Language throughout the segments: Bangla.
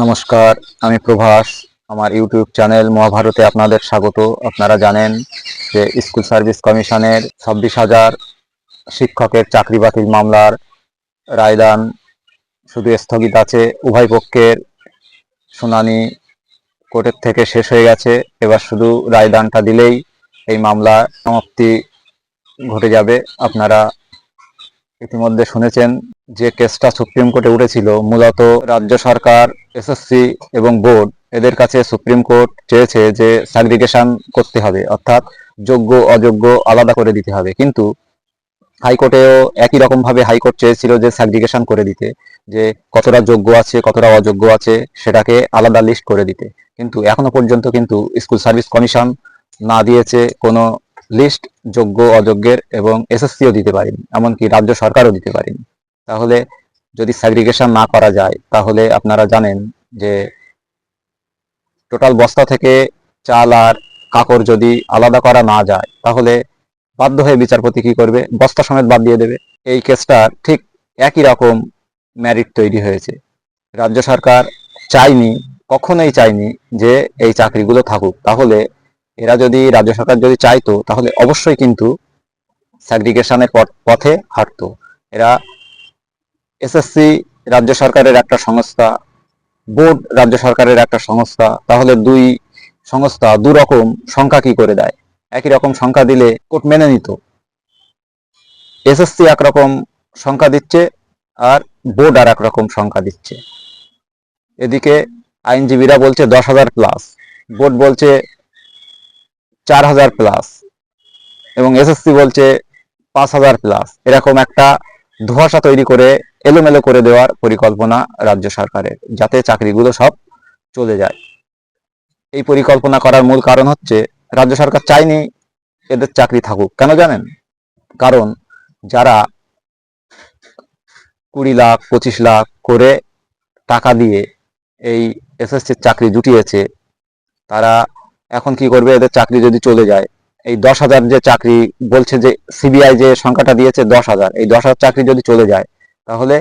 নমস্কার, আমি প্রভাস। আমার ইউটিউব চ্যানেল মহাভারতে আপনাদের স্বাগত। আপনারা জানেন যে স্কুল সার্ভিস কমিশনের ছাব্বিশ হাজার শিক্ষকের চাকরি বাতিল মামলার রায়দান শুধু স্থগিত আছে, উভয় পক্ষের শুনানি কোর্টের থেকে শেষ হয়ে গেছে। এবার শুধু রায়দানটা দিলেই এই মামলা সমাপ্তি ঘটে যাবে। আপনারা ইতিমধ্যে শুনেছেন যে কেসটা সুপ্রিম কোর্টে উঠেছিল, মূলত রাজ্য সরকার এসএসসি এবং বোর্ড এদের কাছে সুপ্রিম কোর্ট চেয়েছে যে স্যাগ্রিগেশন করতে হবে, অর্থাৎ যোগ্য, অযোগ্য আলাদা করে দিতে হবে। কিন্তু হাইকোর্টেও একই রকম ভাবে হাইকোর্ট চেয়েছিল যে স্যাগ্রিগেশন করে দিতে, যে কতটা যোগ্য আছে, কতটা অযোগ্য আছে, সেটাকে আলাদা লিস্ট করে দিতে। কিন্তু এখনও পর্যন্ত কিন্তু স্কুল সার্ভিস কমিশন না দিয়েছে কোনো লিস্ট যোগ্য, অযোগ্যের এবং এসএসসিও দিতে পারেনি, এমনকি রাজ্য সরকারও দিতে পারেনি। তাহলে যদি স্যাগ্রিগেশন না করা যায়, তাহলে আপনারা জানেন যে টোটাল বস্তা থেকে চাল আর কাকড় যদি আলাদা করা না যায়, তাহলে বাধ্য হয়ে বিচারপতি কি করবে? বস্তা সমেত বাদ দিয়ে দেবে। এই কেসটা ঠিক একই রকম ম্যারিট তৈরি হয়েছে। রাজ্য সরকার চাইনি কখনোই চাইনি যে এই চাকরিগুলো থাকুক। তাহলে এরা যদি রাজ্য সরকার যদি চাইতো, তাহলে অবশ্যই কিন্তু স্যাগ্রিগেশনের পথে হাঁটতো। এরা এসএসসি রাজ্য সরকারের একটা সংস্থা, বোর্ড রাজ্য সরকারের একটা সংস্থা, তাহলে দুই সংস্থা, দু রকম সংখ্যা কি করে দেয়? একই রকম সংখ্যা দিলে কোর্ট মেনে নিত। এসএসসি একরকম সংখ্যা দিচ্ছে আর বোর্ড আর একরকম সংখ্যা দিচ্ছে। এদিকে আইনজীবীরা বলছে দশ হাজার প্লাস বোর্ড বলছে চার হাজার প্লাস এবং এসএসসি বলছে পাঁচ হাজার প্লাস এরকম একটা ধোঁয়াশা তৈরি করে, এলোমেলো করে দেওয়ার পরিকল্পনা রাজ্য সরকারের, যাতে চাকরিগুলো সব চলে যায়। এই পরিকল্পনা করার মূল কারণ হচ্ছে, রাজ্য সরকার চায়নি এদের চাকরি থাকুক। কেন জানেন? কারণ যারা কুড়ি লাখ, পঁচিশ লাখ করে টাকা দিয়ে এই এসএসসির চাকরি জুটিয়েছে, তারা এখন কি করবে? এদের চাকরি যদি চলে যায়, এই দশ হাজার যে চাকরি বলছে যে সিবিআই যে সংখ্যাটা দিয়েছে দশ হাজার, এই দশ হাজার চাকরি যদি চলে যায়, তাহলে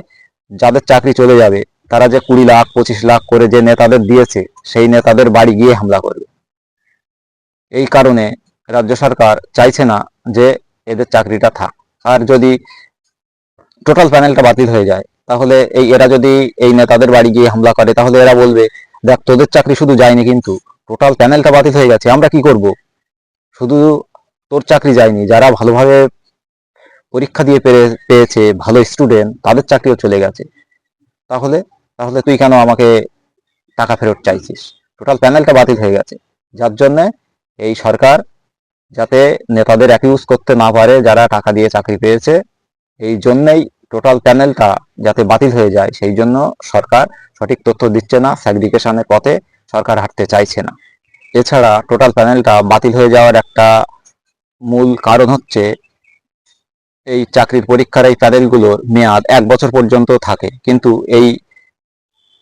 যাদের চাকরি চলে যাবে, তারা যে কুড়ি লাখ, পঁচিশ লাখ করে যে নেতাদের দিয়েছে, সেই নেতাদের বাড়ি গিয়ে হামলা করবে। এই কারণে রাজ্য সরকার চাইছে না যে এদের চাকরিটা থাক। আর যদি টোটাল প্যানেলটা বাতিল হয়ে যায়, তাহলে এই এরা যদি এই নেতাদের বাড়ি গিয়ে হামলা করে, তাহলে এরা বলবে, দেখ, তোদের চাকরি শুধু যায়নি কিন্তু টোটাল প্যানেলটা বাতিল হয়ে গেছে, আমরা কি করব? শুধু তোর চাকরি যায়নি, যারা ভালোভাবে পরীক্ষা দিয়ে পেরে- পেয়েছে, ভালো স্টুডেন্ট তাদের চাকরিও চলে গেছে। তাহলে তাহলে তুই কেন আমাকে টাকা ফেরত চাইছিস? টোটাল প্যানেলটা বাতিল হয়ে গেছে। যার জন্য এই সরকার যাতে নেতাদের অ্যাকিউজ করতে না পারে, যারা টাকা দিয়ে চাকরি পেয়েছে, এই জন্যই টোটাল প্যানেলটা যাতে বাতিল হয়ে যায়। সেই জন্য সরকার সঠিক তথ্য দিচ্ছে না স্যাগ্রিগেশনের পথে সরকার হাঁটতে চাইছে না। এছাড়া টোটাল প্যানেলটা বাতিল হয়ে যাওয়ার একটা মূল কারণ হচ্ছে এই চাকরির পরীক্ষার এই প্যানেলগুলোর মেয়াদ এক বছর পর্যন্ত থাকে। কিন্তু এই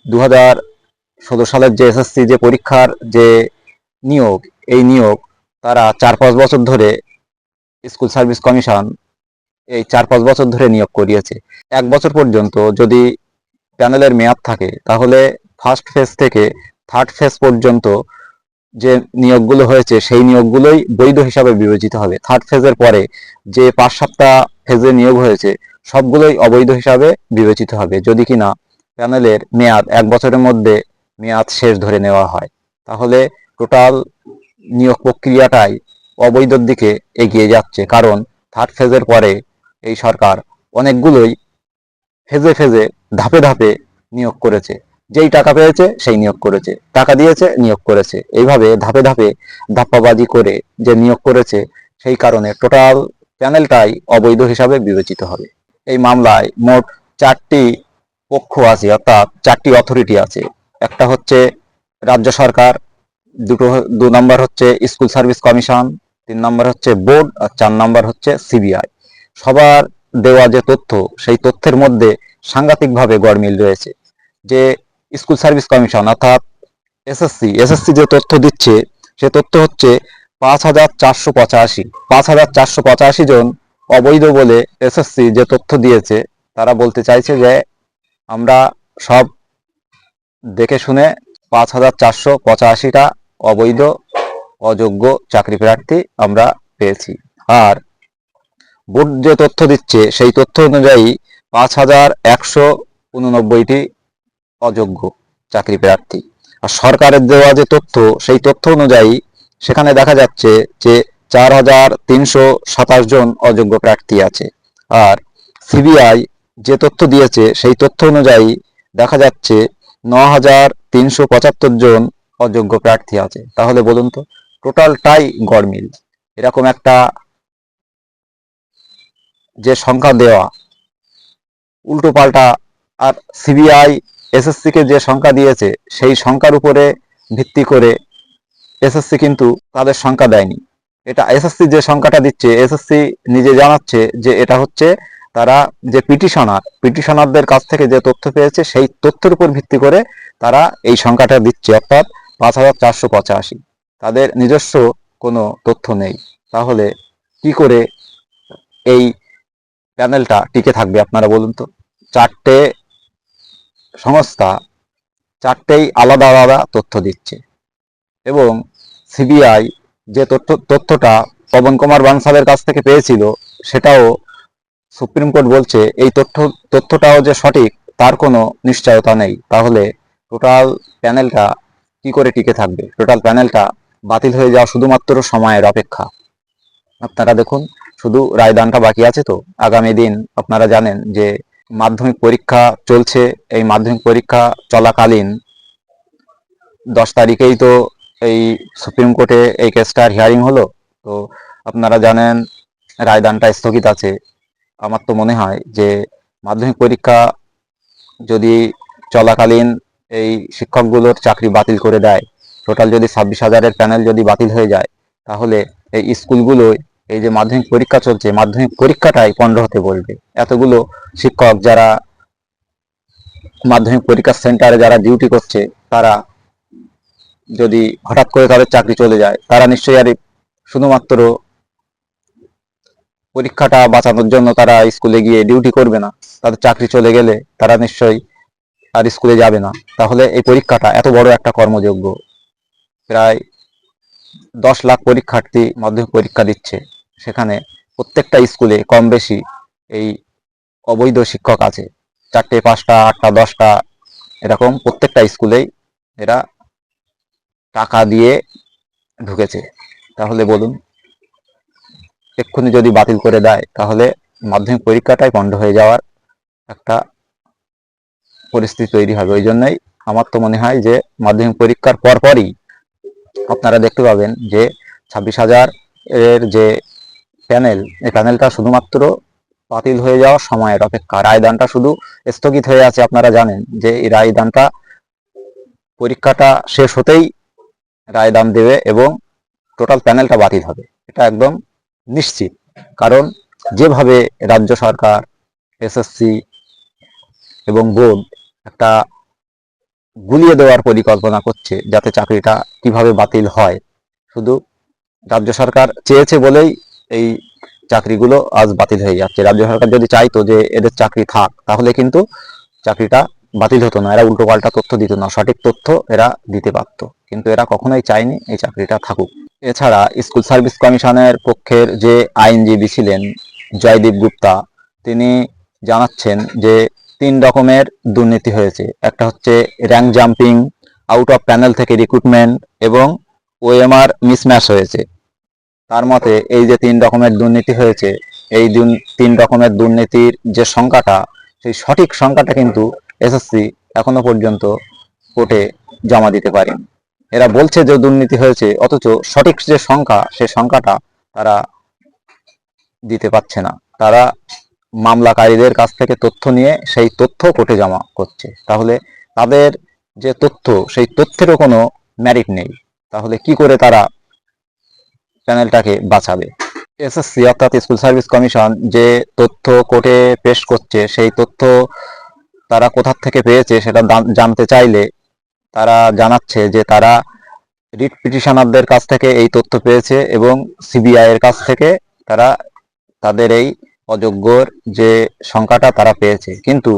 দু হাজার ষোলো সালের যে এসএসসি যে পরীক্ষার যে নিয়োগ, এই নিয়োগ তারা চার পাঁচ বছর ধরে স্কুল সার্ভিস কমিশন এই চার পাঁচ বছর ধরে নিয়োগ করিয়েছে। এক বছর পর্যন্ত যদি প্যানেলের মেয়াদ থাকে, তাহলে ফার্স্ট ফেজ থেকে থার্ড ফেজ পর্যন্ত যে নিয়োগগুলো হয়েছে, সেই নিয়োগগুলোই বৈধ হিসাবে বিবেচিত হবে। থার্ড ফেজের পরে যে পাঁচ সপ্তাহ ফেজে নিয়োগ হয়েছে, সবগুলোই অবৈধ হিসাবে বিবেচিত হবে। যদি কিনা প্যানেলের মেয়াদ এক বছরের মধ্যে মেয়াদ শেষ ধরে নেওয়া হয়, তাহলে টোটাল নিয়োগ প্রক্রিয়াটাই অবৈধর দিকে এগিয়ে যাচ্ছে। কারণ থার্ড ফেজের পরে এই সরকার অনেকগুলোই ফেজে ফেজে ধাপে ধাপে নিয়োগ করেছে। যেই টাকা পেয়েছে সেই নিয়োগ করেছে। টাকা দিয়েছে, নিয়োগ করেছে। এইভাবে ধাপে ধাপে ধাপ্পাবাজি করে যে নিয়োগ করেছে, সেই কারণে টোটাল প্যানেলটাই অবৈধ হিসাবে বিবেচিত হবে। এই মামলায় মোট চারটি পক্ষ আছে, অর্থাৎ চারটি অথরিটি আছে। একটা হচ্ছে রাজ্য সরকার, দুটো দু নম্বর হচ্ছে স্কুল সার্ভিস কমিশন, তিন নম্বর হচ্ছে বোর্ড, আর চার নম্বর হচ্ছে সিবিআই। সবার দেওয়া যে তথ্য, সেই তথ্যের মধ্যে সাংঘাতিকভাবে গড়মিল রয়েছে যে স্কুল সার্ভিস কমিশন, অর্থাৎ এসএসসি। এসএসসি যে তথ্য দিচ্ছে, সে তথ্য হচ্ছে পাঁচ হাজার চারশো পঁচাশি। পাঁচ হাজার চারশো পঁচাশি জন অবৈধ বলে এসএসসি যে তথ্য দিয়েছে, তারা বলতে চাইছে যে আমরা সব দেখে শুনে পাঁচ হাজার চারশো পঁচাশিটা অবৈধ, অযোগ্য চাকরি প্রার্থী আমরা পেয়েছি। আর বোর্ড যে তথ্য দিচ্ছে, সেই তথ্য অনুযায়ী পাঁচ হাজার একশো উননব্বইটি অযোগ্য চাকরি প্রার্থী। আর সরকারের দেওয়া যে তথ্য, সেই তথ্য অনুযায়ী সেখানে দেখা যাচ্ছে যে চার হাজার তিনশো সাতাশ জন অযোগ্য প্রার্থী আছে। আর সিবিআই যে তথ্য দিয়েছে, সেই তথ্য অনুযায়ী দেখা যাচ্ছে ন হাজার তিনশো পঁচাত্তর জন অযোগ্য প্রার্থী আছে। তাহলে বলুন তো, টোটালটাই গড়মিল। এরকম একটা যে সংখ্যা দেওয়া উল্টো পাল্টা আর সিবিআই এসএসসি কে যে সংখ্যা দিয়েছে, সেই সংখ্যার উপরে ভিত্তি করে এসএসসি কিন্তু তাদের সংখ্যা দেয়নি। এটা এসএসসি যে সংখ্যাটা দিচ্ছে, এসএসসি নিজে জানাচ্ছে যে এটা হচ্ছে তারা যে পিটিশনার, পিটিশনারদের কাছ থেকে যে তথ্য পেয়েছে, সেই তথ্যের উপর ভিত্তি করে তারা এই সংখ্যাটা দিচ্ছে, অর্থাৎ পাঁচ হাজার চারশো পঁচাশি। তাদের নিজস্ব কোনো তথ্য নেই। তাহলে কি করে এই প্যানেলটা টিকে থাকবে, আপনারা বলুন তো? চারটে সংস্থা চারটেই আলাদা আলাদা তথ্য দিচ্ছে। এবং সিবিআই যে তথ্য, তথ্যটা পবন কুমার বানসালের কাছ থেকে পেয়েছিল, সেটাও সুপ্রিম কোর্ট বলছে, এই তথ্য, তথ্যটাও যে সঠিক, তার কোনো নিশ্চয়তা নেই। তাহলে টোটাল প্যানেলটা কি করে টিকে থাকবে? টোটাল প্যানেলটা বাতিল হয়ে যাওয়া শুধুমাত্র সময়ের অপেক্ষা। আপনারা দেখুন, শুধু রায়দানটা বাকি আছে তো। আগামী দিন আপনারা জানেন যে মাধ্যমিক পরীক্ষা চলছে। এই মাধ্যমিক পরীক্ষা চলাকালীন দশ তারিখেই তো এই সুপ্রিম কোর্টে এই কেসটার হিয়ারিং হলো। তো আপনারা জানেন, রায়দানটা স্থগিত আছে। আমার তো মনে হয় যে মাধ্যমিক পরীক্ষা যদি চলাকালীন এই শিক্ষকগুলোর চাকরি বাতিল করে দেয়, টোটাল যদি ছাব্বিশ হাজারের প্যানেল যদি বাতিল হয়ে যায়, তাহলে এই স্কুলগুলোয় এই যে মাধ্যমিক পরীক্ষা চলছে, মাধ্যমিক পরীক্ষাটাই পণ্ড হতে বলবে। এতগুলো শিক্ষক যারা মাধ্যমিক পরীক্ষা সেন্টারে যারা ডিউটি করছে, তারা যদি হঠাৎ করে তাদের চাকরি চলে যায়, তারা নিশ্চয়ই আর শুধুমাত্র পরীক্ষাটা বাঁচানোর জন্য তারা স্কুলে গিয়ে ডিউটি করবে না। তাদের চাকরি চলে গেলে তারা নিশ্চয়ই আর স্কুলে যাবে না। তাহলে এই পরীক্ষাটা এত বড় একটা কর্মযোগ্য। প্রায় দশ লাখ পরীক্ষার্থী মাধ্যমিক পরীক্ষা দিচ্ছে। সেখানে প্রত্যেকটা স্কুলে কম বেশি এই অবৈধ শিক্ষক আছে। চারটে, পাঁচটা, আটটা, দশটা, এরকম প্রত্যেকটা স্কুলেই এরা টাকা দিয়ে ঢুকেছে। তাহলে বলুন, এক্ষুনি যদি বাতিল করে দেয়, তাহলে মাধ্যমিক পরীক্ষাটাই বন্ধ হয়ে যাওয়ার একটা পরিস্থিতি তৈরি হবে। ওই জন্যই আমার তো মনে হয় যে, মাধ্যমিক পরীক্ষার পরপরই আপনারা দেখতে পাবেন যে ছাব্বিশ হাজার এর যে প্যানেল। এই প্যানেলটা শুধুমাত্র বাতিল হয়ে যাওয়ার সময়ের অপেক্ষা। রায়দানটা শুধু স্থগিত হয়ে আছে, আপনারা জানেন যে এই রায়দানটা পরীক্ষাটা শেষ হতেই রায়দান দেবে এবং টোটাল প্যানেলটা বাতিল হবে। এটা একদম নিশ্চিত। কারণ যেভাবে রাজ্য সরকার, এসএসসি এবং বোর্ড একটা গুলিয়ে দেওয়ার পরিকল্পনা করছে যাতে চাকরিটা কীভাবে বাতিল হয়, শুধু রাজ্য সরকার চেয়েছে বলেই এই চাকরিগুলো আজ বাতিল হয়ে যাচ্ছে। রাজ্য সরকার যদি চাইতো যে এদের চাকরি থাক, তাহলে কিন্তু চাকরিটা বাতিল হতো না। এরা উল্টো পাল্টা তথ্য দিত না, সঠিক তথ্য এরা দিতে পারতো। কিন্তু এরা কখনোই চায়নি এই চাকরিটা থাকুক। এছাড়া স্কুল সার্ভিস কমিশনের পক্ষের যে আইনজীবী ছিলেন জয়দীপ গুপ্তা, তিনি জানাচ্ছেন যে তিন রকমের দুর্নীতি হয়েছে। একটা হচ্ছে rank jumping out of panel থেকে রিক্রুটমেন্ট এবং ওএমআর মিসম্যাচ হয়েছে। তার মতে এই যে তিন রকমের দুর্নীতি হয়েছে, এই তিন রকমের দুর্নীতির যে সংখ্যাটা, সেই সঠিক সংখ্যাটা কিন্তু এসএসসি এখনও পর্যন্ত কোর্টে জমা দিতে পারেনি। এরা বলছে যে দুর্নীতি হয়েছে, অথচ সঠিক যে সংখ্যা, সে সংখ্যাটা তারা দিতে পারছে না। তারা মামলাকারীদের কাছ থেকে তথ্য নিয়ে সেই তথ্য কোর্টে জমা করছে। তাহলে তাদের যে তথ্য, সেই তথ্যেরও কোনো ম্যারিট নেই। তাহলে কি করে তারা প্যানেলটাকে বাঁচাবে। এসএসসি অর্থাৎ স্কুল সার্ভিস কমিশন যে তথ্য কোর্টে পেশ করছে, সেই তথ্য তারা কোথার থেকে পেয়েছে সেটা জানতে চাইলে তারা জানাচ্ছে যে তারা রিট পিটিশনারদের কাছ থেকে এই তথ্য পেয়েছে এবং সিবিআই এর কাছ থেকে তারা তাদের এই অযোগ্যর যে সংখ্যাটা তারা পেয়েছে। কিন্তু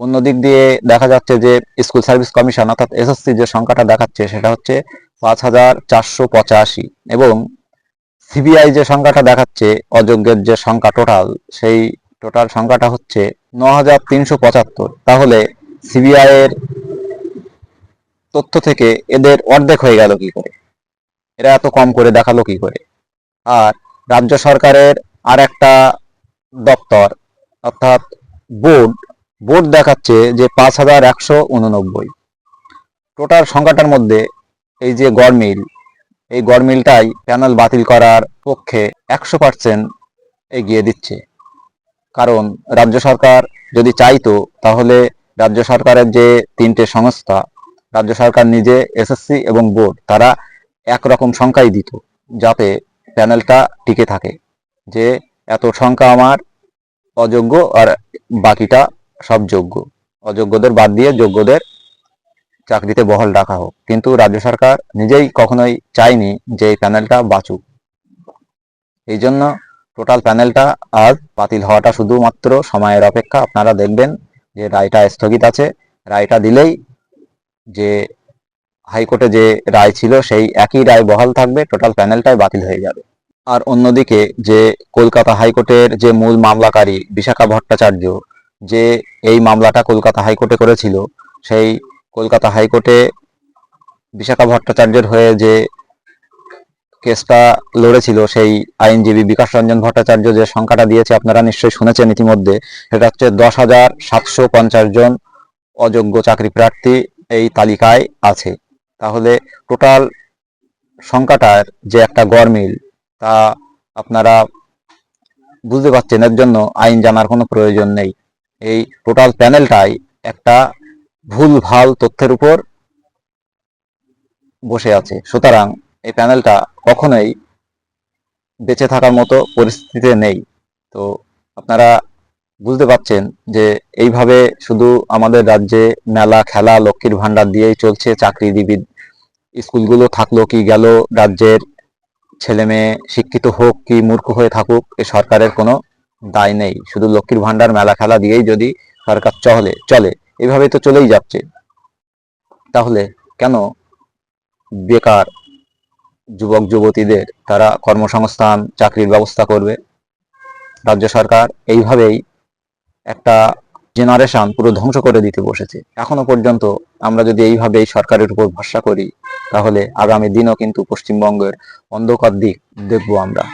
অন্য দিক দিয়ে দেখা যাচ্ছে যে স্কুল সার্ভিস কমিশন অর্থাৎ এসএসসি যে সংখ্যাটা দেখাচ্ছে সেটা হচ্ছে পাঁচ হাজার চারশো পঁচাশি এবং সিবিআই যে সংখ্যাটা দেখাচ্ছে, অযোগ্যের যে সংখ্যা টোটাল সেই টোটাল সংখ্যাটা হচ্ছে ন হাজার তিনশো পঁচাত্তর। তাহলে সিবিআই এর তথ্য থেকে এদের অর্ধেক হয়ে গেল কি করে? এরা এত কম করে দেখাল কি করে? আর রাজ্য সরকারের আর একটা দপ্তর, অর্থাৎ বোর্ড বোর্ড দেখাচ্ছে যে পাঁচ হাজার একশো উননব্বই। টোটাল সংখ্যাটার মধ্যে এই যে গড়মিল এই গড়মিলটাই প্যানেল বাতিল করার পক্ষে একশো পার্সেন্ট এগিয়ে দিচ্ছে। কারণ রাজ্য সরকার যদি চাইতো, তাহলে রাজ্য সরকারের যে তিনটে সংস্থা, রাজ্য সরকার নিজে এসএসসি এবং বোর্ড, তারা একরকম সংখ্যাই দিত, যাতে প্যানেলটা টিকে থাকে। যে এত সংখ্যা আমার অযোগ্য আর বাকিটা সব যোগ্য। অযোগ্যদের বাদ দিয়ে যোগ্যদের চাকরিতে বহাল রাখা হোক। কিন্তু রাজ্য সরকার নিজেই কখনোই চায়নি যে এই প্যানেলটা বাঁচুক। এই জন্য টোটাল প্যানেলটা আজ বাতিল হওয়াটা শুধুমাত্র সময়ের অপেক্ষা। আপনারা দেখবেন যে রায়টা স্থগিত আছে। রায়টা দিলেই যে হাইকোর্টে যে রায় ছিল সেই একই রায় বহাল থাকবে, টোটাল প্যানেলটাই বাতিল হয়ে যাবে। আর অন্যদিকে যে কলকাতা হাইকোর্টের যে মূল মামলাকারী বিশাখা ভট্টাচার্য যে এই মামলাটা কলকাতা হাইকোর্টে করেছিল, সেই কলকাতা হাইকোর্টে বিশাখা ভট্টাচার্যের হয়ে যে কেসটা লড়েছিল, সেই আইনজীবী বিকাশ রঞ্জন ভট্টাচার্য যে সংখ্যাটা দিয়েছে, আপনারা নিশ্চয়ই শুনেছেন ইতিমধ্যে, সেটা হচ্ছে দশ হাজার সাতশো পঞ্চাশ জন অযোগ্য চাকরি প্রার্থী এই তালিকায় আছে। তাহলে টোটাল সংখ্যাটার যে একটা গড়মিল তা আপনারা বুঝতে পারছেন, এর জন্য আইন জানার কোনো প্রয়োজন নেই। এই টোটাল প্যানেলটাই একটা ভুল ভালো তথ্যের উপর বসে আছে। সুতরাং এই প্যানেলটা কখনোই বেঁচে থাকার মতো পরিস্থিতিতে নেই। তো আপনারা বুঝতে পারছেন যে এইভাবে শুধু আমাদের রাজ্যে মেলা, খেলা, লক্ষ্মীর ভান্ডার দিয়েই চলছে চাকরিজীবী স্কুলগুলো। থাকল কি গেল, রাজ্যের ছেলে মেয়ে শিক্ষিত হোক কি মূর্খ হয়ে থাকুক, এ সরকারের কোনো দায় নেই। শুধু লক্ষ্মীর ভান্ডার মেলা, খেলা দিয়েই যদি সরকার চলে চলে। এভাবেই তো চলেই যাচ্ছে। তাহলে কেন বেকার যুবক, যুবতীদের তারা কর্মসংস্থান, চাকরির ব্যবস্থা করবে? রাজ্য সরকার এইভাবেই একটা জেনারেশন পুরো ধ্বংস করে দিতে বসেছে। এখনও পর্যন্ত আমরা যদি এইভাবে এই সরকারের উপর ভরসা করি, তাহলে আগামী দিনও কিন্তু পশ্চিমবঙ্গের অন্ধকার দিক দেখব আমরা।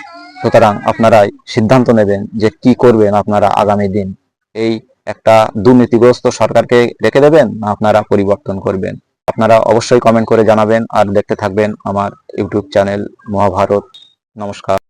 সুতরাং আপনারাই সিদ্ধান্ত নেবেন যে কি করবেন আপনারা আগামী দিন। এই একটা দুর্নীতিগ্রস্ত সরকারকে রেখে দেবেন না আপনারা পরিবর্তন করবেন? আপনারা অবশ্যই কমেন্ট করে জানাবেন আর দেখতে থাকবেন আমার ইউটিউব চ্যানেল মহাভারত। নমস্কার।